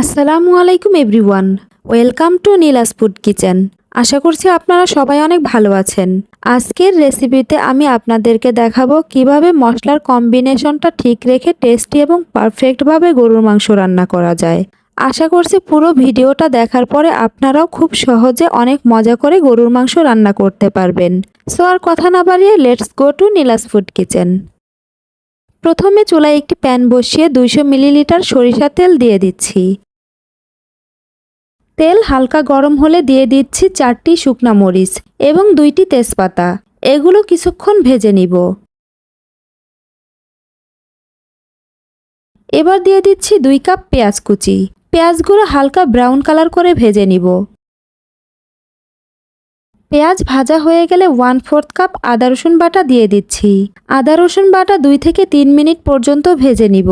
আসসালামু আলাইকুম everyone. Welcome to Nila's food kitchen. আশা করছি আপনারা সবাই অনেক ভালো আছেন। আজকের রেসিপিতে আমি আপনাদেরকে দেখাবো কীভাবে মশলার কম্বিনেশনটা ঠিক রেখে টেস্টি এবং পারফেক্টভাবে গরুর মাংস রান্না করা যায়। আশা করছি পুরো ভিডিওটা দেখার পরে আপনারাও খুব সহজে অনেক মজা করে গরুর মাংস রান্না করতে পারবেন। সো আর কথা না বাড়িয়ে let's go to Nila's food kitchen. প্রথমে চুলায় একটি প্যান বসিয়ে দুইশো মিলিলিটার সরিষা তেল দিয়ে দিচ্ছি। তেল হালকা গরম হলে দিয়ে দিচ্ছি চারটি শুকনা মরিচ এবং দুইটি তেজপাতা। এগুলো কিছুক্ষণ ভেজে নিব। এবার দিয়ে দিচ্ছি দুই কাপ পেঁয়াজ কুচি। পেঁয়াজগুলো হালকা ব্রাউন কালার করে ভেজে নিব। পেঁয়াজ ভাজা হয়ে গেলে ওয়ান ফোর্থ কাপ আদা রসুন বাটা দিয়ে দিচ্ছি। আদা রসুন বাটা দুই থেকে তিন মিনিট পর্যন্ত ভেজে নিব।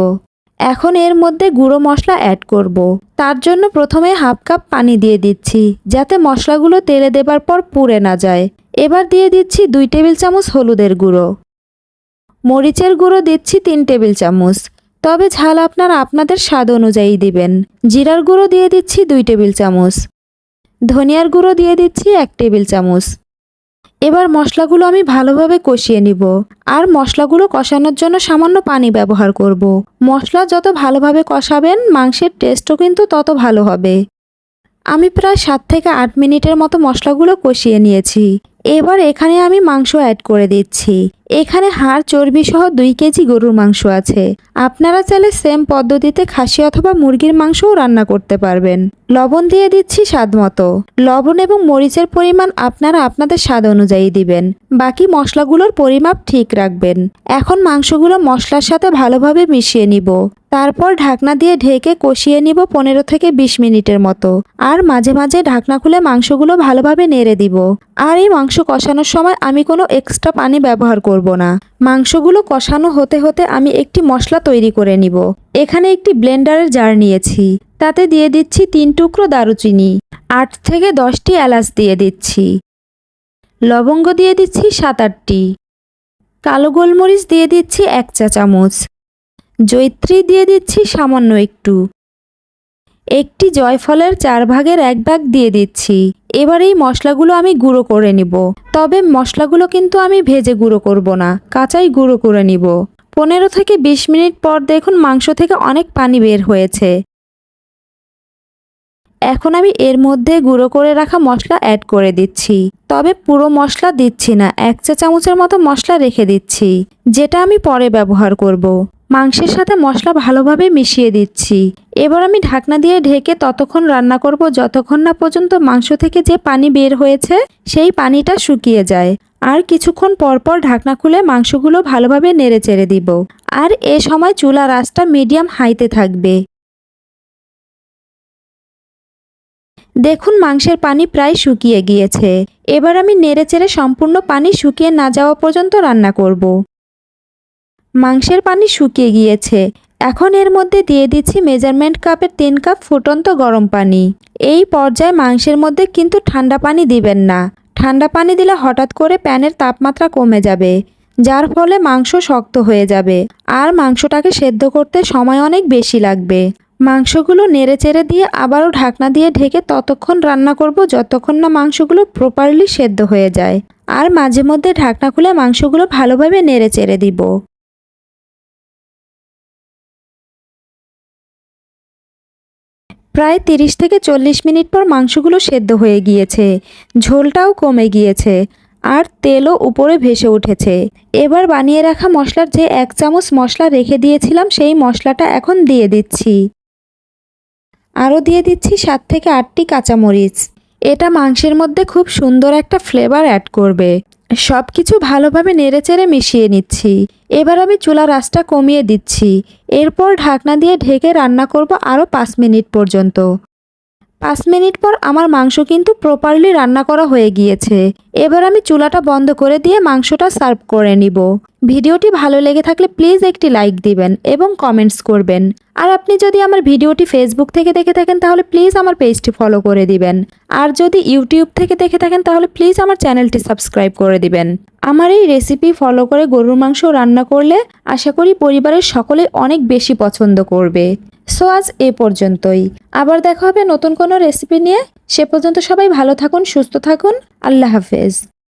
এখন এর মধ্যে গুঁড়ো মশলা অ্যাড করব। তার জন্য প্রথমে হাফ কাপ পানি দিয়ে দিচ্ছি, যাতে মশলাগুলো তেলে দেবার পর পুড়ে না যায়। এবার দিয়ে দিচ্ছি দুই টেবিল চামচ হলুদের গুঁড়ো। মরিচের গুঁড়ো দিচ্ছি তিন টেবিল চামচ। তবে ঝাল আপনার আপনাদের স্বাদ অনুযায়ী দিবেন। জিরার গুঁড়ো দিয়ে দিচ্ছি দুই টেবিল চামচ। ধনিয়ার গুঁড়ো দিয়ে দিচ্ছি এক টেবিল চামচ। এবার মশলাগুলো আমি ভালোভাবে কষিয়ে নিব আর মশলাগুলো কষানোর জন্য সামান্য পানি ব্যবহার করব। মশলা যত ভালোভাবে কষাবেন, মাংসের টেস্টও কিন্তু তত ভালো হবে। আমি প্রায় সাত থেকে আট মিনিটের মতো মশলাগুলো কষিয়ে নিয়েছি। এবার এখানে আমি মাংস অ্যাড করে দিচ্ছি। এখানে হাড় চর্বি সহ দুই কেজি গরুর মাংস আছে। আপনারা চাইলে সেম পদ্ধতিতে খাসি অথবা মুরগির মাংসও রান্না করতে পারবেন। লবণ দিয়ে দিচ্ছি স্বাদ মতো। লবণ এবং মরিচের পরিমাণ আপনারা আপনাদের স্বাদ অনুযায়ী দিবেন। বাকি মশলাগুলোর পরিমাপ ঠিক রাখবেন। এখন মাংসগুলো মশলার সাথে ভালোভাবে মিশিয়ে নিব। তারপর ঢাকনা দিয়ে ঢেকে কষিয়ে নিব পনেরো থেকে বিশ মিনিটের মতো। আর মাঝে মাঝে ঢাকনা খুলে মাংসগুলো ভালোভাবে নেড়ে দিব। আর এই মাংস কষানোর সময় আমি কোনো এক্সট্রা পানি ব্যবহার করব না। মাংসগুলো কষানো হতে হতে আমি একটি মশলা তৈরি করে নিব। এখানে একটি ব্লেন্ডারের জার নিয়েছি। তাতে দিয়ে দিচ্ছি তিন টুকরো দারুচিনি। আট থেকে দশটি এলাচ দিয়ে দিচ্ছি। লবঙ্গ দিয়ে দিচ্ছি সাত আটটি। কালো গোলমরিচ দিয়ে দিচ্ছি এক চা চামচ জৈত্রী দিয়ে দিচ্ছি সামান্য একটু। একটি জয়ফলের চার ভাগের এক ভাগ দিয়ে দিচ্ছি। এবার এই মশলাগুলো আমি গুঁড়ো করে নিব। তবে মশলাগুলো কিন্তু আমি ভেজে গুঁড়ো করব না, কাঁচাই গুঁড়ো করে নিব। পনেরো থেকে বিশ মিনিট পর দেখুন মাংস থেকে অনেক পানি বের হয়েছে। এখন আমি এর মধ্যে গুঁড়ো করে রাখা মশলা অ্যাড করে দিচ্ছি। তবে পুরো মশলা দিচ্ছি না, এক চা চামচের মতো মশলা রেখে দিচ্ছি, যেটা আমি পরে ব্যবহার করব। মাংসের সাথে মশলা ভালোভাবে মিশিয়ে দিচ্ছি। এবার আমি ঢাকনা দিয়ে ঢেকে ততক্ষণ রান্না করব যতক্ষণ না পর্যন্ত মাংস থেকে যে পানি বের হয়েছে, সেই পানিটা শুকিয়ে যায়। আর কিছুক্ষণ পরপর ঢাকনা খুলে মাংসগুলো ভালোভাবে নেড়ে চেড়ে দিব। আর এ সময় চুলা রাসটা মিডিয়াম হাইতে থাকবে। দেখুন মাংসের পানি প্রায় শুকিয়ে গিয়েছে। এবার আমি নেড়েচেড়ে সম্পূর্ণ পানি শুকিয়ে না যাওয়া পর্যন্ত রান্না করব। মাংসের পানি শুকিয়ে গিয়েছে। এখন এর মধ্যে দিয়ে দিচ্ছি মেজারমেন্ট কাপের তিন কাপ ফুটন্ত গরম পানি। এই পর্যায়ে মাংসের মধ্যে কিন্তু ঠান্ডা পানি দিবেন না। ঠান্ডা পানি দিলে হঠাৎ করে প্যানের তাপমাত্রা কমে যাবে, যার ফলে মাংস শক্ত হয়ে যাবে আর মাংসটাকে সেদ্ধ করতে সময় অনেক বেশি লাগবে। মাংসগুলো নেড়ে চেড়ে দিয়ে আবারও ঢাকনা দিয়ে ঢেকে ততক্ষণ রান্না করব যতক্ষণ না মাংসগুলো প্রপারলি সেদ্ধ হয়ে যায়। আর মাঝে মধ্যে ঢাকনা খুলে মাংসগুলো ভালোভাবে নেড়ে চেড়ে দিব। প্রায় তিরিশ থেকে চল্লিশ মিনিট পর মাংসগুলো সেদ্ধ হয়ে গিয়েছে। ঝোলটাও কমে গিয়েছে আর তেলও উপরে ভেসে উঠেছে। এবার বানিয়ে রাখা মশলার যে এক চামচ মশলা রেখে দিয়েছিলাম, সেই মশলাটা এখন দিয়ে দিচ্ছি। আরও দিয়ে দিচ্ছি সাত থেকে আটটি কাঁচামরিচ। এটা মাংসের মধ্যে খুব সুন্দর একটা ফ্লেভার অ্যাড করবে। সব কিছু ভালোভাবে নেড়েচেড়ে মিশিয়ে নিচ্ছি। এবার আমি চুলার আঁচটা কমিয়ে দিচ্ছি। এরপর ঢাকনা দিয়ে ঢেকে রান্না করব আরও পাঁচ মিনিট পর্যন্ত। পাঁচ মিনিট পর আমার মাংস কিন্তু প্রপারলি রান্না করা হয়ে গিয়েছে। এবার আমি চুলাটা বন্ধ করে দিয়ে মাংসটা সার্ভ করে নিব। ভিডিওটি ভালো লেগে থাকলে প্লিজ একটি লাইক দিবেন এবং কমেন্টস করবেন। আর আপনি যদি আমার ভিডিওটি ফেসবুক থেকে দেখে থাকেন, তাহলে প্লিজ আমার পেজটি ফলো করে দিবেন। আর যদি ইউটিউব থেকে দেখে থাকেন, তাহলে প্লিজ আমার চ্যানেলটি সাবস্ক্রাইব করে দিবেন। আমার এই রেসিপি ফলো করে গরুর মাংস রান্না করলে আশা করি পরিবারের সকলে অনেক বেশি পছন্দ করবে। সো আজ এ পর্যন্তই। আবার দেখা হবে নতুন কোনো রেসিপি নিয়ে। সে পর্যন্ত সবাই ভালো থাকুন, সুস্থ থাকুন। আল্লাহ হাফেজ।